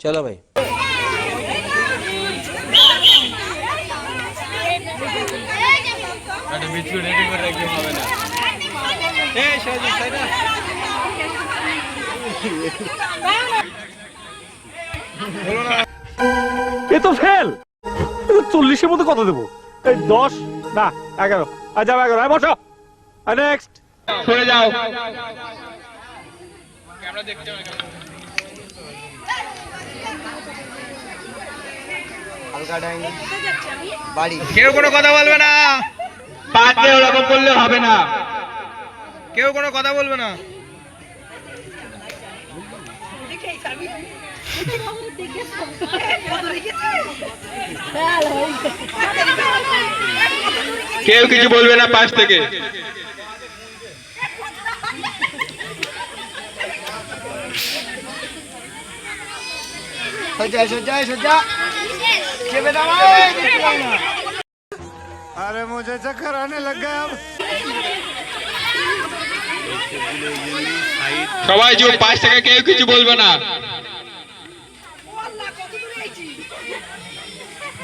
চলো ভাই। এ তো ফেল। চল্লিশের মধ্যে কত দেবো? এই দশ না এগারো। আর যাব এগারো। হ্যাঁ বসো। নেক্সট সরে যাও। দেখতে বাড়ি। কেউ কোনো কথা বলবে না। পাঁচে ওরকম করলে হবে না। কেউ কোনো কথা বলবে না। কেউ কিছু বলবে না পাশ থেকে। সোজা সোজা সোজা। আরে মুঝে চক্কর আনে লগ গয়া अब। সবাই যে পাশ থেকে কেউ কিছু বলবে না।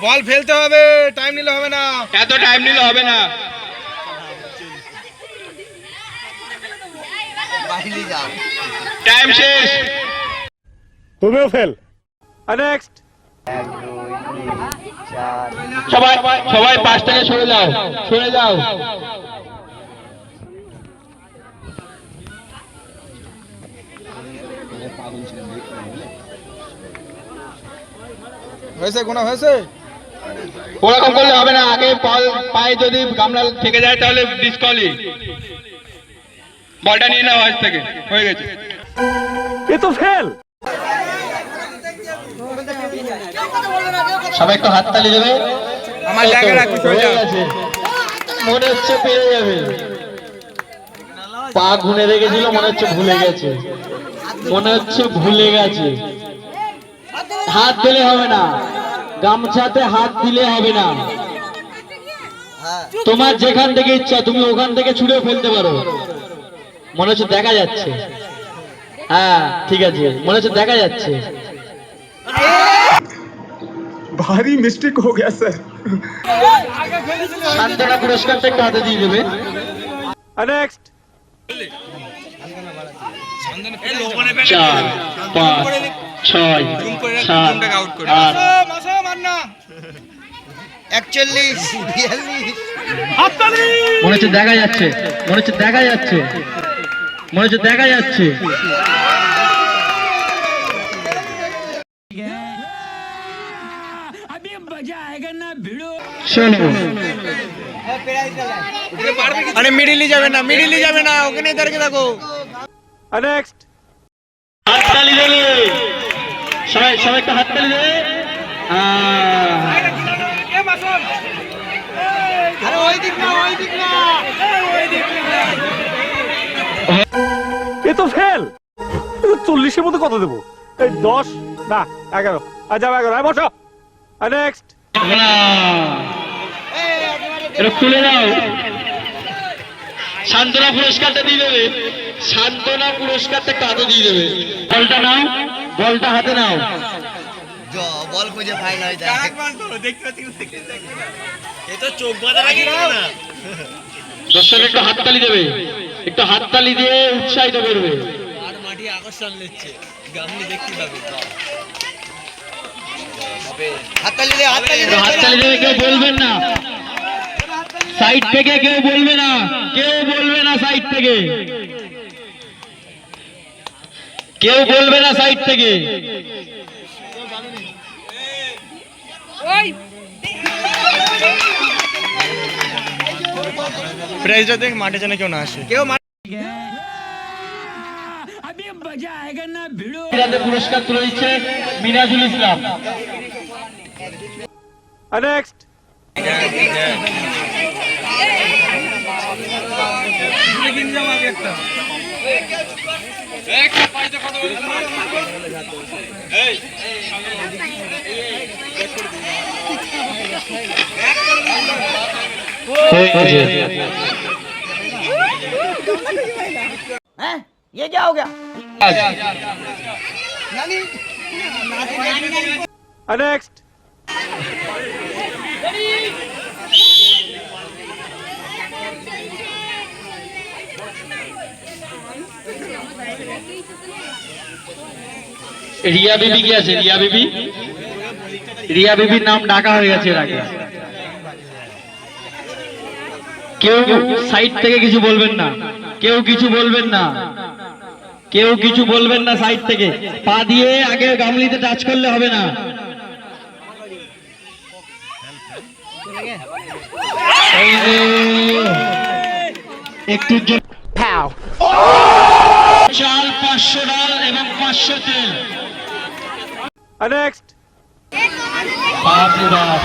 বল ফেলতে হবে টাইম নিলে হবে না। এত টাইম নিলে হবে না। টাইম শেষ। তুমিও ফেল। আর নেক্সট সবাই সবাই পাশ থেকে সরে যাও সরে যাও। হয়েছে গোনা হয়েছে? ওরকম করলে হবে না আগে বল পায়ে যদি গামলা থেকে যায় তাহলে ডিসকলি বলটা নিয়ে নাও আজ থেকে হয়ে গেছে। এ তো ফেল সবাই একটু হাততালি দেবে। আমার জায়গা রাখি হয়ে গেছে। মনে হচ্ছে পেরে যাবে। পা গুনে রেখেছিল মনে হচ্ছে ভুলে গেছে। মনে হচ্ছে ভুলে গেছে। হাত দিলে হবে না। গামছাতে হাত দিলে হবে না। তোমার যেখান থেকে ইচ্ছা তুমি ওখান থেকে ছুঁড়ে ফেলতে পারো। মনে হচ্ছে দেখা যাচ্ছে। হ্যাঁ ঠিক আছে। মনে হচ্ছে দেখা যাচ্ছে। ভারী মিস্টেক হো গেছে স্যার সান্তনা পুরস্কারটা একটু হাতে দিয়ে দেবে। নেক্সট চার পাঁচ ছয় সাত আট। মনে হচ্ছে দেখা যাচ্ছে মনে হচ্ছে দেখা যাচ্ছে মনে হচ্ছে দেখা যাচ্ছে। শোনো। আরে মিডিলি যাবে না মিডিলি যাবে না ওখানে দাঁড়িয়ে থাকো। নেক্সট হাততালি দেবে সবাই সবাই একটা হাততালি দেবে আরে ওই দিক না ওই দিক না এ তো ফেল চল্লিশের মধ্যে কত দেবো? এই দশ না এগারো। আর যাব এগারো। আর বসো। নেক্সট। এটা খুলে দাও সান্ত্বনা পুরস্কারটা দিয়ে দেবে। সান্ত্বনা পুরস্কারটা একটা হাতে দিয়ে দেবে? বলটা নাও বলটা হাতে নাও। জ বল খুঁজে পাই না ওইটা দর্শক একটু হাততালি দেবে। একটু হাততালি দিয়ে উৎসাহিত করবে। হাততালি দে হাততালি দে। হাততালি দেবে কেউ বলবেন না। সাইড থেকে কেউ বলবে না। কেউ বলবে না সাইড থেকে। কেউ বলবে না সাইড থেকে। প্রাইজটা দেখ মাঠে যেন কেউ না আসে। কেউ পুরস্কার তুলে দিচ্ছে মিনাজুল ইসলাম। নেক্সট हैं ये क्या हो गया আর নেক্সট রিয়া বিবি কি আছে? রিয়া বিবি? রিয়া বিবির নাম ডাকা হয়ে গেছে এর আগে। কেউ সাইড থেকে কিছু বলবেন না। কেউ কিছু বলবেন না। কেউ কিছু বলবেন না সাইড থেকে। পা দিয়ে আগে গামলিতে টাচ করলে হবে না। এই যে, একটুর জন্য চাল পাঁচশো ডাল এবং পাঁচশো তেল নেক্সট বাপরে বাপ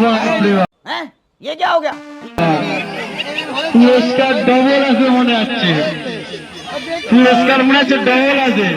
বাপরে বাপ। हैं ये क्या हो गया পুরস্কার ডবল আছে মনে হচ্ছে পুরস্কার মনে হচ্ছে ডবল আছে